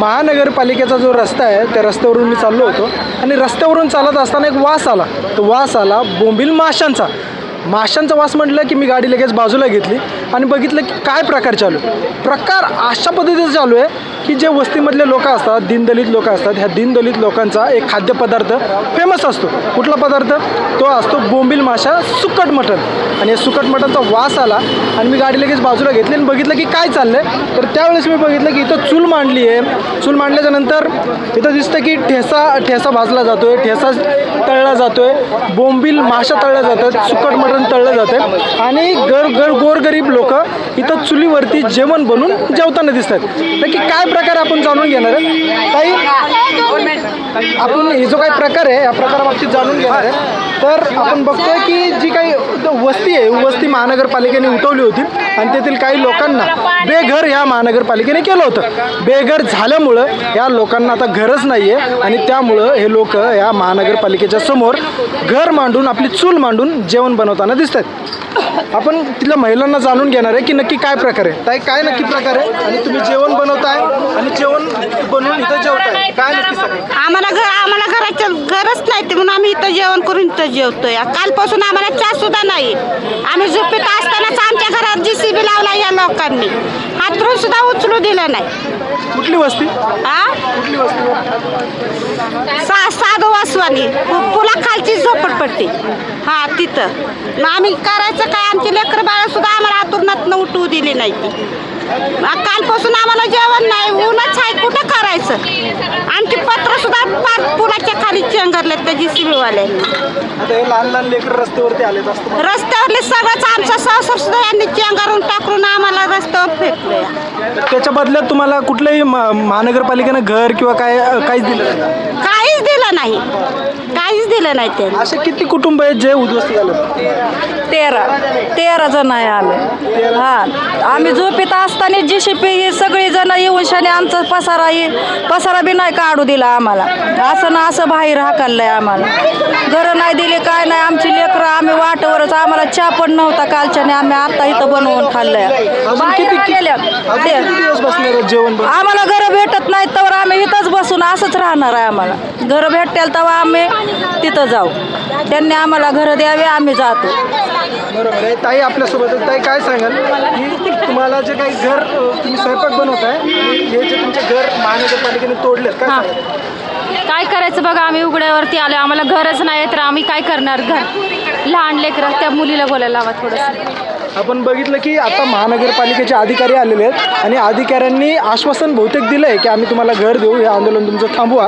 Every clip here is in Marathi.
महानगरपालिकेचा जो रस्ता आहे त्या रस्त्यावरून मी चाललो होतो. आणि रस्त्यावरून चालत असताना एक वास आला. तो वास आला बोंबील माशांचा. माशांचा वास म्हटलं की मी गाडी लगेच बाजूला घेतली. आणि बघितलं की काय प्रकार चालू आहे. प्रकार अशा पद्धतीचा चालू आहे की जे वस्तीमधले लोक असतात दीनदलित लोक असतात ह्या दीनदलित लोकांचा एक खाद्यपदार्थ फेमस असतो. कुठला पदार्थ? तो असतो बोंबील माशा सुकट मटण. आणि या सुकट मटणचा वास आला आणि मी गाडी लगेच बाजूला घेतली आणि बघितलं की काय चाललं आहे तर त्यावेळेस मी बघितलं की इथं चूल मांडली आहे. चूल मांडल्याच्या नंतर इथं दिसतं की ठेसा ठेसा भाजला जातो आहे ठेसा तळला जातो आहे बोंबील माशा तळल्या जातात सुकट मटण तळलं जातं आणि घर घर गोरगरीब लोक लोक इथं चुलीवरती जेवण बनवून जेवताना दिसतात. नक्की काय प्रकार आपण जाणून घेणार आहे? ताई आपण हे जो काही प्रकार आहे या प्रकाराबाबतीत जाणून घेणार आहे. तर आपण बघतोय की जी काही वस्ती आहे वस्ती महानगरपालिकेने उठवली होती आणि तेथील काही लोकांना बेघर ह्या महानगरपालिकेने केलं होतं. बेघर झाल्यामुळं या लोकांना आता घरच नाही आहे आणि त्यामुळं हे लोक या महानगरपालिकेच्या समोर घर मांडून आपली चूल मांडून जेवण बनवताना दिसत आहेत आपण तिथल्या महिलांना जाणून घेणार आहे की नक्की काय प्रकार आहे. ताई काय नक्की प्रकार आहे? आणि तुम्ही जेवण बनवताय आणि जेवण बनवून इथं जेवताय. काय नक्की आम्हाला घर आम्हाला घराच्या घरच नाही ते म्हणून आम्ही इथं जेवण करून इथं जेवतोय. कालपासून आम्हाला चहा सुद्धा नाही. आम्ही झोपेत असतानाच आमच्या घरात जी सी बी लोकांनी. हातरून सुद्धा उचलू दिलं नाही. कुठली वस्ती? कुठली वस्ती? सा साधू वासवानी. पु- पुलाखालची झोपडपट्टी हा तिथं. मग आम्ही करायचं काय? आमची लेकरं बाळा सुद्धा आम्हाला आतुरणातनं उठवू दिली नाही ती. कालपासून आम्हाला जेवण नाही. ऊनच आहे. कुठं करायचं? आमची पत्र खाली चेंगरलेत त्या जी सी बीवाल्यांनी आता हे लहान लहान लेकर रस्त्यावरती आलेत असतं रस्त्यावरले सगळंच आमचा संसार सुद्धा यांनी चेंगारून टाकून आम्हाला रस्त्यावर फेकलं. त्याच्या बदल्यात तुम्हाला कुठल्याही मा- महानगरपालिकेनं घर किंवा काय काहीच दिलं नाही. काहीच दिलं नाही. काहीच दिलं नाही त्यांनी. असे किती कुटुंब आहेत जे उद्ध्वस्त झाले? तेरा. तेरा जण आहे आम्ही. हा. आम्ही झोपेत असताना जी शिपी सगळी जण येऊन शाने आमचा पसारा ही पसारा बी नाही काढू दिला आम्हाला. असं ना असं बाहेर हाकललंय आम्हाला. घरं नाही दिली काय नाही. आमची लेकरं आम्ही वाटवरच. आम्हाला चहा पण नव्हता कालच्याने आम्ही आता इथं बनवून खाल्लंय. बाहेर आलेल्या. ते- जेवण? आम्हाला घरं भेटत नाहीत तर बसून असंच राहणार आहे आम्हाला. घरं भेटेल तेव्हा आम्ही तिथं जाऊ. त्यांनी आम्हाला घरं द्यावे आम्ही जातो. बरोबर आहे. ताई आपल्यासोबत आहे. ताई काय सांगाल? की तुम्हाला जे काही घर अ, तुम्ही स्वयंपाक बनवताय हे जे तुमचे घर महानगरपालिकेने तोडलेत काय हां. सांगाल? काय करायचं बघा आम्ही उघड्यावरती आलो आम्हाला घरच नाही तर आम्ही काय करणार घर? लहान लेकरं त्या मुलीला बोलायला लावा थोडंसं. आपण बघितलं की आता महानगरपालिकेचे अधिकारी आलेले आहेत आणि अधिकाऱ्यांनी आश्वासन बहुतेक दिलं आहे की आम्ही तुम्हाला घर देऊ हे आंदोलन तुमचं थांबवा.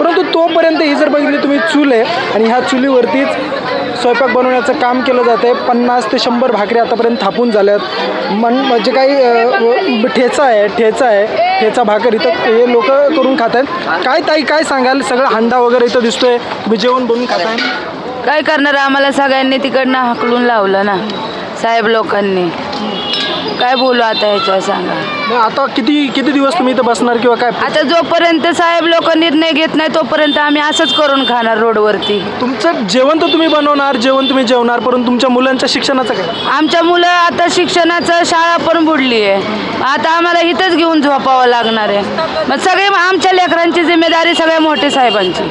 परंतु तोपर्यंत ही जर बघितली तुम्ही चूल आहे आणि ह्या चुलीवरतीच स्वयंपाक बनवण्याचं काम केलं जातं आहे पन्नास ते शंभर भाकरी आतापर्यंत थापून झाल्यात. मन म्हणजे काही ठेचा आहे ठेचा आहे ठेचा भाकर इथं हे लोक करून खात आहेत काय ताई काय सांगाल? सगळं हांडा वगैरे इथं दिसतोय. तुम्ही जेवण बनवून खाताय? काय करणार? आम्हाला सगळ्यांनी तिकडनं हाकलून लावलं ना. साहेब लोकांनी. काय बोलू आता ह्याच्यावर सांगा. मग आता किती किती दिवस तुम्ही इथं बसणार किंवा काय? आता जोपर्यंत साहेब लोक निर्णय घेत नाही तोपर्यंत आम्ही असंच करून खाणार रोडवरती. तुमचं जेवण तर तुम्ही बनवणार जेवण तुम्ही जेवणार परंतु तुमच्या मुलांच्या शिक्षणाचं काय? आमच्या मुलं आता शिक्षणाचं शाळा पण बुडली आहे आता आम्हाला इथंच घेऊन झोपावं लागणार आहे. मग सगळे आमच्या लेकरांची जिम्मेदारी सगळ्या मोठे साहेबांची.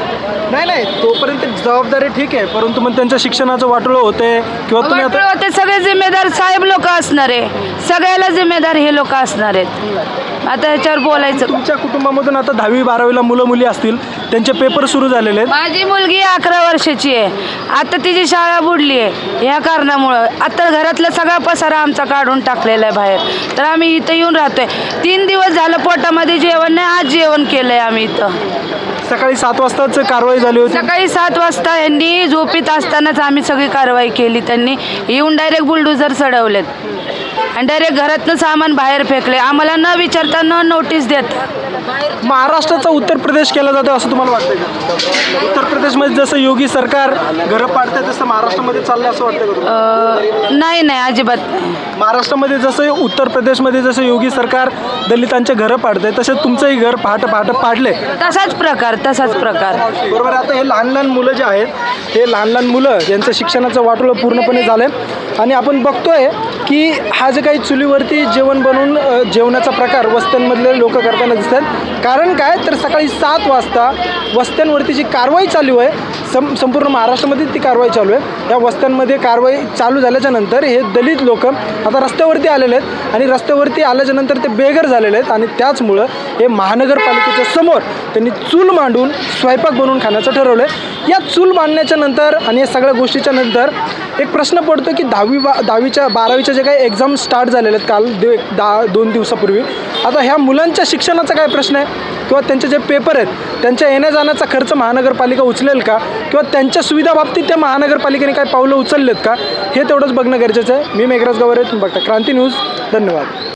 नाही नाही तोपर्यंत जबाबदारी ठीक आहे परंतु मग त्यांच्या शिक्षणाचं वाटोळं होते किंवा तुम्ही आता वाटलं ते सगळे जिम्मेदार साहेब लोक असणार. आहे सगळ्याला जिम्मेदार हे लोक असणार आहेत आता ह्याच्यावर बोलायचं. तुमच्या कुटुंबामधून आता दहावी बारावीला मुलं मुली असतील. त्यांचे पेपर सुरू झालेले आहेत. माझी मुलगी अकरा वर्षाची आहे. आता तिची शाळा बुडली आहे. ह्या कारणामुळं. आता घरातला सगळा पसारा आमचा काढून टाकलेला आहे बाहेर. तर आम्ही इथं येऊन राहतोय. तीन दिवस झालं पोटामध्ये जेवण नाही. आज जेवण केलंय आम्ही इथं. सकाळी सात वाजताच कारवाई झाली होती. सकाळी सात वाजता यांनी झोपीत असतानाच आम्ही सगळी कारवाई केली त्यांनी. येऊन डायरेक्ट बुलडोझर चढवलेत. आणि डायरेक्ट घरातनं सामान बाहेर फेकले. आम्हाला न विचारता न नोटीस देत. महाराष्ट्राचा उत्तर प्रदेश केला जातो असं तुम्हाला वाटतंय का? उत्तर प्रदेशमध्ये जसं योगी सरकार घरं पाडतंय तसं महाराष्ट्रामध्ये चाललं असं वाटतं का तुम्हाला? अं, नाही नाही अजिबात नाही. महाराष्ट्रामध्ये जसं उत्तर प्रदेशमध्ये जसं योगी सरकार दलितांचे घरं पाडतंय तसे तुमचंही घर पहाटे पहाटे पाडले तसाच प्रकार तसाच प्रकार. बरोबर आहे. आता हे लहान लहान मुलं जे आहेत हे लहान लहान मुलं यांचं शिक्षणाचं वाटोळं पूर्णपणे झालं आहे आणि आपण बघतोय की हा जे काही चुलीवरती जेवण बनवून जेवणाचा प्रकार वस्त्यांमधले लोक करताना दिसतात. कारण काय? तर सकाळी सात वाजता वस्त्यांवरती जी कारवाई चालू आहे सं संपूर्ण महाराष्ट्रामध्ये ती कारवाई चालू आहे. या वस्त्यांमध्ये कारवाई चालू झाल्याच्यानंतर हे दलित लोक आता रस्त्यावरती आलेले आहेत आणि रस्त्यावरती आल्याच्यानंतर ते बेघर झालेले आहेत आणि त्याचमुळं हे महानगरपालिकेच्या समोर त्यांनी चूल मांडून स्वयंपाक बनवून खाण्याचं ठरवलं आहे या चूल मांडण्याच्या नंतर आणि या सगळ्या गोष्टीच्या नंतर एक प्रश्न पडतो की दहावी बा दहावीच्या बारावीच्या जे काही एक्झाम स्टार्ट झालेले आहेत काल दे दहा दोन दिवसापूर्वी आता ह्या मुलांच्या शिक्षणाचा काय प्रश्न आहे? किंवा त्यांचे जे पेपर आहेत त्यांच्या येण्या जाण्याचा खर्च महानगरपालिका उचलेल का? किंवा त्यांच्या सुविधाबाबतीत त्या महानगरपालिकेने काय पावलं उचललेत का? हे तेवढंच बघणं गरजेचं आहे. मी मेघराज गवारे तुम्ही बघता क्रांती न्यूज धन्यवाद.